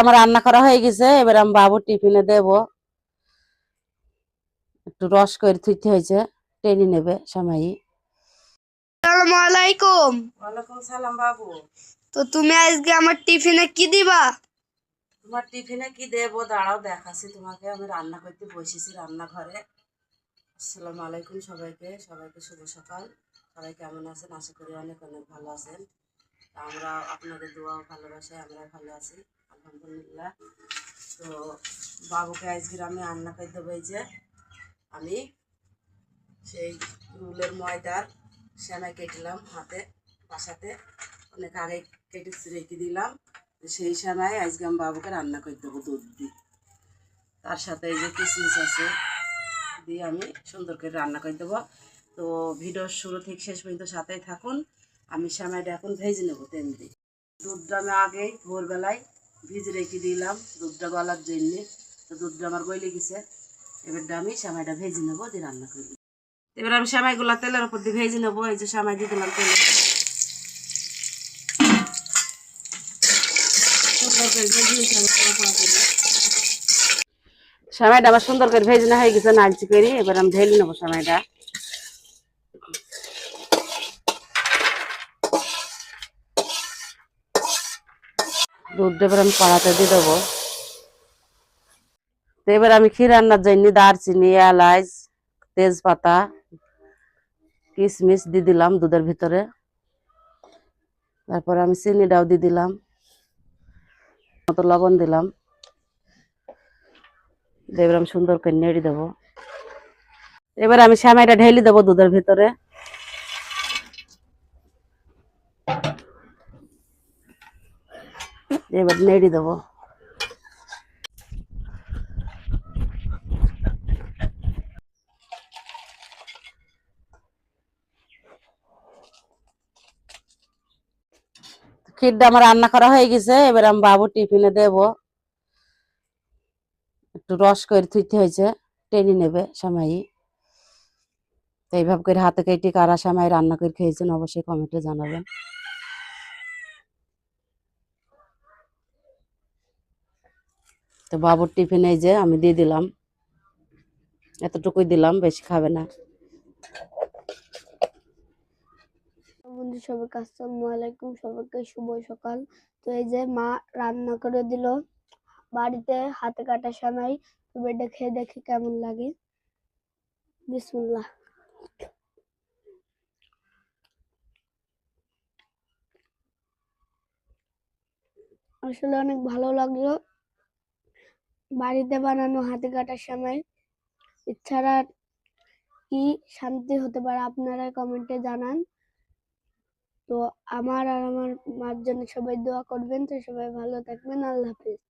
আমার রান্না করা হয়ে গেছে এবার আমি বাবু টিফিনে দেব। একটু রস করে থুইতে হয়েছে টেনে নেবে সময় আসসালামু আলাইকুম। ওয়ালাইকুম সালাম বাবু। তো তুমি আজকে আমার টিফিনে কি দিবা? তোমার টিফিনে কি দেবো? দাঁড়াও দেখাচ্ছি তোমাকে। আমি রান্না করতে বসেছি রান্নাঘরে। আসসালামু আলাইকুম সবাইকে। সবাইকে শুভ সকাল। সবাই কেমন আছেন? আশা করি অনেক অনেক ভালো আছেন। আমরা আপনাদের দোয়াও ভালোবাসে আমরা ভালো আছি। আলহামদুলিল্লাহ। তো বাবুকে আজকে আমি রান্না করে দেবো যে, আমি সেই রুলের ময়দার সেমাই কেটলাম হাতে, বাসাতে। অনেক আগে কেটে রেখে দিলাম। সেই সময় আজকে আমি বাবুকে রান্না করে দেবো দুধ দিয়ে। তার সাথে এই যে কিশমিশ আছে দিয়ে আমি সুন্দর করে রান্না করে দেবো তো ভিডিওর শুরু থেকে শেষ পর্যন্ত সাথেই থাকুন। আমি সময়টা এখন ভেজে নেব তেল দিয়ে। দুধটা আমি আগেই ভোরবেলায় ভিজে রেখে দিলাম দুধটা গলার জন্যে। তো দুধটা আমার গলে গেছে। এবার আমি সময়টা ভেজে নেব, দিয়ে রান্না করে। এবার আমি সেমাইগুলো তেলের উপর দিয়ে ভেজে নেব, এই যে সেমাই দিয়ে দিলাম তেলে। সময়টা আমার সুন্দর করে ভেজে না হয়ে গেছে নালচি করি। এবার আমি ঢেলে নেব সময়টা দুধটা এবার আমি কড়াতে দিয়ে দেবো। এবার আমি ক্ষীর রান্নার জন্য দারচিনি, এলাচ, তেজপাতা, কিশমিশ দিয়ে দিলাম দুধের ভিতরে। তারপরে আমি চিনিটাও দিয়ে দিলাম, মতো লবণ দিলাম। এবার আমি সুন্দর করে নেড়ে দেবো। এবার আমি শ্যামাইটা ঢেলে দেবো দুধের ভিতরে। এবার নেড়ে দেবো। ক্ষীরটা আমার রান্না করা হয়ে গেছে, এবার আমি বাবু টিফিনে দেব। একটু রস করে থুইতে হয়েছে, টেনে নেবে সামাই তো এইভাবে করে হাতে কেটে কারা সামাই রান্না করে খেয়েছেন, অবশ্যই কমেন্টে জানাবেন। তো বাবুর টিফিনে যে আমি দিয়ে দিলাম। এতটুকুই দিলাম, বেশি খাবে না। বন্ধু, সবাইকে আসসালামু আলাইকুম, সবাইকে শুভ সকাল। তো এই যে মা রান্না করে দিল। বাড়িতে হাতে কাটা সময় এটা খেয়ে দেখি কেমন লাগে। বিসমুল্লাহ। আসলে অনেক ভালো লাগল। বাড়িতে বানানো হাতে কাটার সময়। এছাড়া কি শান্তি হতে পারে আপনারা কমেন্টে জানান। তো আমার আর আমার মার জন্য সবাই দোয়া করবেন। তো সবাই ভালো থাকবেন। আল্লাহ হাফিজ।